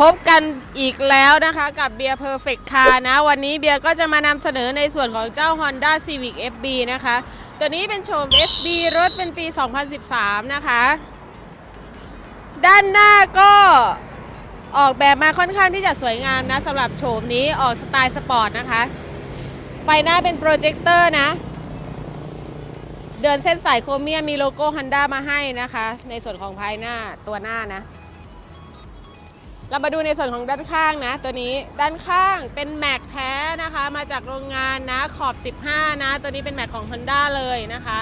พบกันอีกแล้วนะคะกับเบียร์เพอร์เฟกต์คานะ วันนี้เบียร์ก็จะมานำเสนอในส่วนของเจ้า Honda Civic FB นะคะ ตัวนี้เป็นโฉม FB รถเป็นปี 2013 นะคะ ด้านหน้าก็ออกแบบมาค่อนข้างที่จะสวยงามนะสำหรับโฉมนี้ออกสไตล์สปอร์ตนะคะ ไฟหน้าเป็นโปรเจคเตอร์นะ เดินเส้นสายโครเมียมมีโลโก้ Honda มาให้นะคะ ในส่วนของภายหน้าตัวหน้านะ เรามาดูในส่วนของด้านข้างนะ ตัวนี้ด้านข้างเป็นแม็กแท้นะคะ มาจากโรงงานนะขอบ 15 นะ ตัวนี้เป็นแม็กของ Honda เลยนะคะ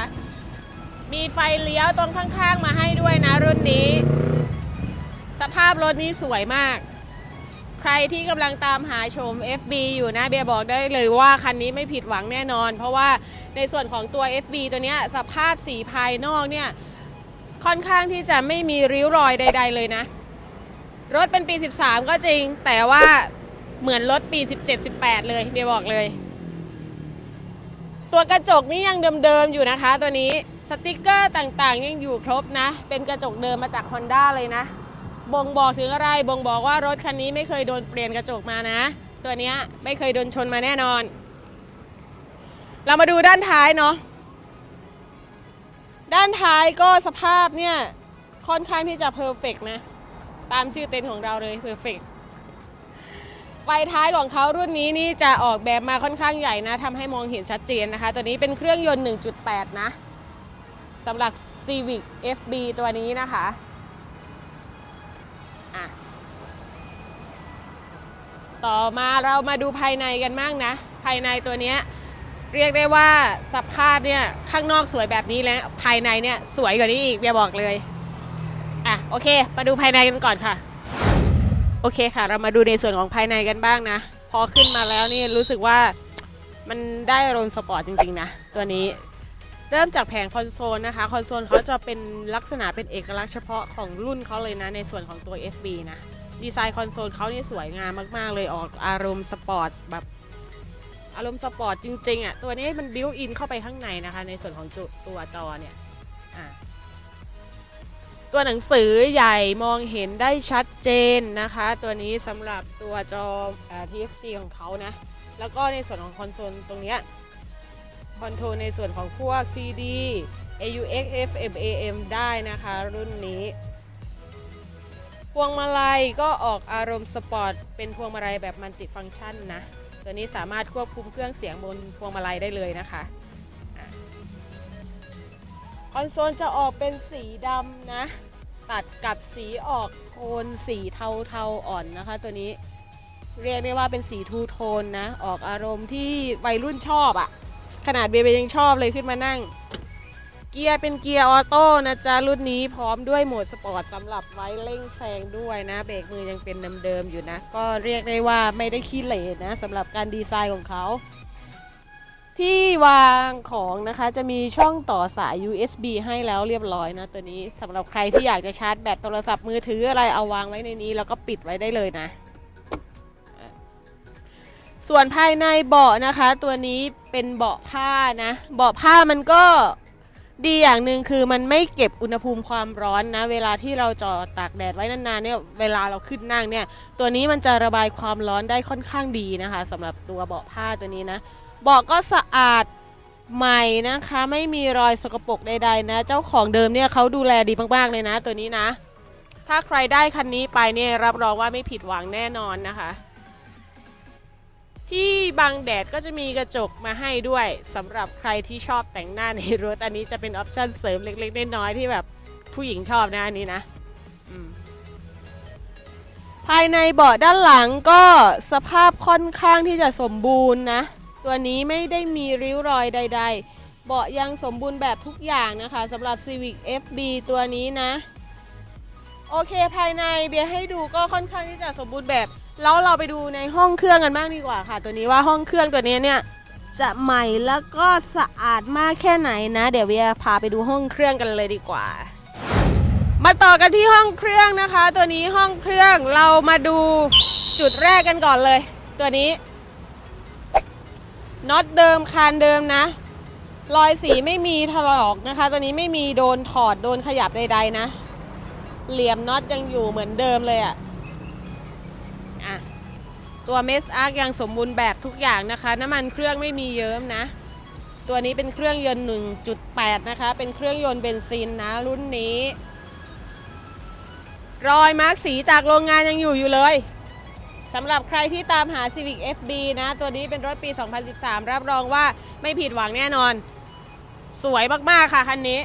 มีไฟเลี้ยวตรงข้างๆ มาให้ด้วยนะรุ่นนี้ สภาพรถนี้สวยมาก ใครที่กำลังตามหาชม FB อยู่นะเบียบอกได้เลยว่าคันนี้ไม่ผิดหวังแน่นอน เพราะว่าในส่วนของตัว FB ตัวนี้สภาพสีภายนอกเนี่ยค่อนข้างที่จะไม่มีริ้วรอยใด ๆ เลยนะ รถเป็นปี 13 ก็จริง แต่ว่าเหมือนรถปี 17 18 เลยเบียบอกเลย ตัวกระจกนี่ยังเดิมๆอยู่นะคะ ตัวนี้สติกเกอร์ต่างๆ ยังอยู่ครบนะ เป็นกระจกเดิมมาจาก Honda เลยนะ บ่งบอกถึงอะไร บ่งบอกว่ารถคันนี้ไม่เคยโดนเปลี่ยนกระจกมานะ ตัวนี้ไม่เคยโดนชนมาแน่นอน เรามาดูด้านท้ายเนาะ ด้านท้ายก็สภาพเนี่ยค่อนข้างที่จะเพอร์เฟกนะ ตามชื่อเต็นท์ของเราเลยเพอร์เฟกไฟท้ายของเขารุ่นนี้นี่จะออกแบบมาค่อนข้างใหญ่นะทำให้มองเห็นชัดเจนนะคะ ตัวนี้เป็นเครื่องยนต์ 1.8 นะสำหรับ Civic FB ตัวนี้นะคะอะต่อมาเรามาดูภายในกันบ้างนะ ภายในตัวเนี้ยเรียกได้ว่าสภาพเนี่ยข้างนอกสวยแบบนี้แล้วภายในเนี่ยสวยกว่านี้อีกเบียบอกเลย อะโอเค มาดูภายในกันก่อนค่ะ โอเคค่ะ เรามาดูในส่วนของภายในกันบ้างนะ พอขึ้นมาแล้วนี่รู้สึกว่ามันได้อารมณ์สปอร์ตจริงๆนะตัวนี้เริ่มจากแผงคอนโซลนะคะ คอนโซลเขาจะเป็นลักษณะเป็นเอกลักษณ์เฉพาะของรุ่นเขาเลยนะ ในส่วนของตัว FB นะ ดีไซน์คอนโซลเขานี่สวยงามมากๆ เลยออกอารมณ์สปอร์ตแบบอารมณ์สปอร์ตจริงๆอะตัวนี้มันบิวอินเข้าไปข้างในนะคะ ในส่วนของตัวจอเนี่ยอะ ตัวหนังสือใหญ่มองเห็นได้ชัดเจนนะคะ ตัวนี้สำหรับตัวจอเอ่อ TFT ของเขานะ แล้วก็ในส่วนของคอนโซลตรงเนี้ยคอนโทรลในส่วนของพวก CD AUX FM AM ได้นะคะ รุ่นนี้ พวงมาลัยก็ออกอารมณ์สปอร์ต เป็นพวงมาลัยแบบมัลติฟังก์ชันนะ ตัวนี้สามารถควบคุมเครื่องเสียงบนพวงมาลัยได้เลยนะคะ อนโซลจะออกเป็นสีดำนะ ตัดกับสีออกโทนสีเทาๆอ่อนนะคะ ตัวนี้เรียกได้ว่าเป็นสีทูโทนนะ ออกอารมณ์ที่วัยรุ่นชอบอะขนาดเบเบยังชอบเลยขึ้นมานั่ง เกียร์เป็นเกียร์ออโต้นะจ๊ะ รุ่นนี้พร้อมด้วยโหมดสปอร์ตสำหรับไว้เร่งแซงด้วยนะ เบรกมือยังเป็นเดิมๆอยู่นะ ก็เรียกได้ว่าไม่ได้ขี้เหร่นะสำหรับการดีไซน์ของเขา ที่วางของนะคะจะมีช่องต่อสาย USB ให้แล้วเรียบร้อยนะ ตัวนี้สำหรับใครที่อยากจะชาร์จแบตโทรศัพท์มือถืออะไรเอาวางไว้ในนี้ แล้วก็ปิดไว้ได้เลยนะ ส่วนภายในเบาะนะคะ ตัวนี้เป็นเบาะผ้านะ เบาะผ้ามันก็ดีอย่างหนึ่งคือมันไม่เก็บอุณหภูมิความร้อนนะ เวลาที่เราจอดตากแดดไว้นานๆเนี่ยเวลาเราขึ้นนั่งเนี่ย ตัวนี้มันจะระบายความร้อนได้ค่อนข้างดีนะคะสำหรับตัวเบาะผ้าตัวนี้นะ บาะก็สะอาดใหม่นะคะ ไม่มีรอยสกปรกใดๆนะ เจ้าของเดิมเนี่ยเขาดูแลดีมากๆเลยนะ ตัวนี้นะ ถ้าใครได้คันนี้ไปเนี่ยรับรองว่าไม่ผิดหวังแน่นอนนะคะ ที่บังแดดก็จะมีกระจกมาให้ด้วยสำหรับใครที่ชอบแต่งหน้าในรถอันนี้จะเป็นออปชั่นเสริมเล็กๆน้อยๆที่แบบผู้หญิงชอบนะอันนี้นะภายในเบาะด้านหลังก็สภาพค่อนข้างที่จะสมบูรณ์นะ ตัวนี้ไม่ได้มีริ้วรอยใด ๆ เบาะยังสมบูรณ์แบบทุกอย่างนะคะสำหรับ Civic FB ตัวนี้นะ โอเคภายในเบียร์ให้ดูก็ค่อนข้างที่จะสมบูรณ์แบบ แล้วเราไปดูในห้องเครื่องกันบ้างดีกว่าค่ะ ตัวนี้ว่าห้องเครื่องตัวนี้เนี่ยจะใหม่แล้วก็สะอาดมากแค่ไหนนะ เดี๋ยวเบียร์พาไปดูห้องเครื่องกันเลยดีกว่ามาต่อกันที่ห้องเครื่องนะคะ ตัวนี้ห้องเครื่องเรามาดูจุดแรกกันก่อนเลย ตัวนี้ น็อตเดิมคานเดิมนะ รอยสีไม่มีถลอกนะคะ ตัวนี้ไม่มีโดนถอดโดนขยับใดๆนะ เหลี่ยมน็อตยังอยู่เหมือนเดิมเลยอะตัวเมสอาร์กยังสมบูรณ์แบบทุกอย่างนะคะ น้ำมันเครื่องไม่มีเยิ้มนะ ตัวนี้เป็นเครื่องยนต์ 1.8 นะคะ เป็นเครื่องยนต์เบนซินนะ รุ่นนี้ รอยมาร์กสีจากโรงงานยังอยู่อยู่เลย สำหรับใครที่ตามหา Civic FB นะ ตัวนี้เป็นรถปี 2013 รับรองว่าไม่ผิดหวังแน่นอน สวยมาก ๆ ค่ะ คันนี้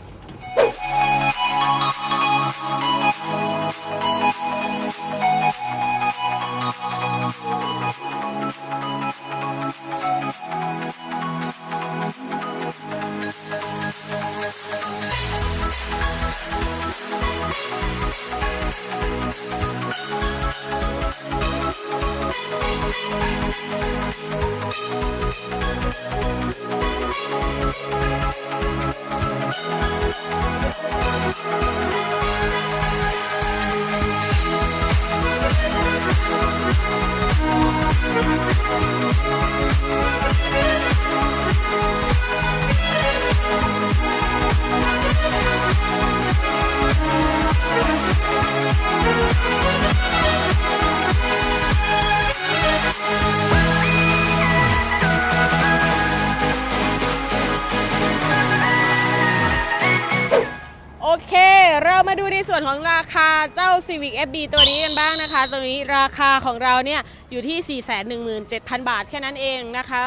มาดูในส่วนของราคาเจ้า Civic FB ตัวนี้กันบ้างนะคะ ตัวนี้ราคาของเราเนี่ยอยู่ที่ 417,000 บาทแค่นั้นเองนะคะ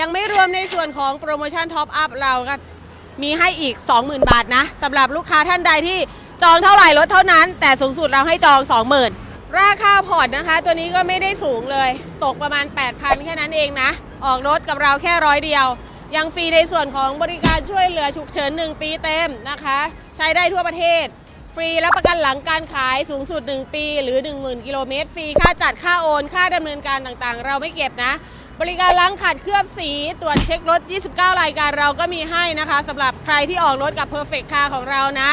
ยังไม่รวมในส่วนของโปรโมชั่นท็อปอัพเราก็มีให้อีก 20,000 บาทนะสำหรับลูกค้าท่านใดที่จองเท่าไหร่ลดเท่านั้น แต่สูงสุดเราให้จอง 20,000 ราคาผ่อนนะคะ ตัวนี้ก็ไม่ได้สูงเลย ตกประมาณ 8,000 แค่นั้นเองนะ ออกรถกับเราแค่ร้อยเดียวยังฟรีในส่วนของบริการช่วยเหลือฉุกเฉิน 1 ปีเต็มนะคะ ใช้ได้ทั่วประเทศ รีและประกันหลังการขายสูงสุด 1 ปี หรือ 10,000 กิโลเมตรฟรี ค่าจัดค่าโอน ค่าดำเนินการต่างๆ เราไม่เก็บนะ บริการล้างขัดเคลือบสีตรวจเช็ครถ 29 รายการเราก็มีให้นะคะสำหรับใครที่ออกรถกับ Perfect Car ของเรานะ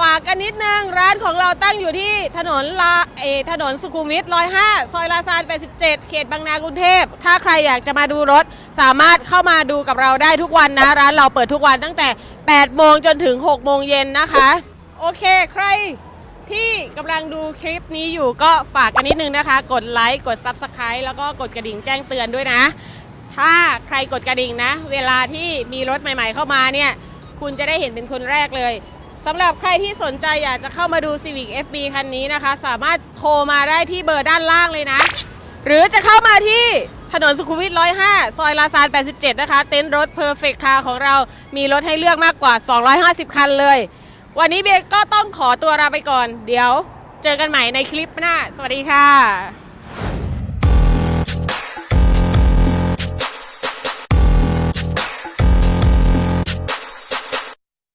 ฝากกันนิดนึง ร้านของเราตั้งอยู่ที่ถนนลาเออถนนสุขุมวิท105 ซอยลาซาน87 เขตบางนากรุงเทพ ถ้าใครอยากจะมาดูรถสามารถเข้ามาดูกับเราได้ทุกวันนะ ร้านเราเปิดทุกวันตั้งแต่ 8 โมงจนถึง 6 โมงเย็นนะคะ โอเค ใครที่กำลังดูคลิปนี้อยู่ก็ฝากกันนิดนึงนะคะ กดไลค์ กด Subscribe แล้วก็กดกระดิ่งแจ้งเตือนด้วยนะ ถ้าใครกดกระดิ่งนะ เวลาที่มีรถใหม่ๆเข้ามาเนี่ย คุณจะได้เห็นเป็นคนแรกเลยสำหรับใครที่สนใจอยากจะเข้ามาดู Civic FB คันนี้นะคะ สามารถโทรมาได้ที่เบอร์ด้านล่างเลยนะ หรือจะเข้ามาที่ถนนสุขุมวิท 105 ซอยลาซาน 87 นะคะ เต็นท์รถ Perfect Car ของเรา มีรถให้เลือกมากกว่า 250 คันเลย วันนี้เบยก็ต้องขอตัวลาไปก่อน เดี๋ยวเจอกันใหม่ในคลิปหน้า สวัสดีค่ะ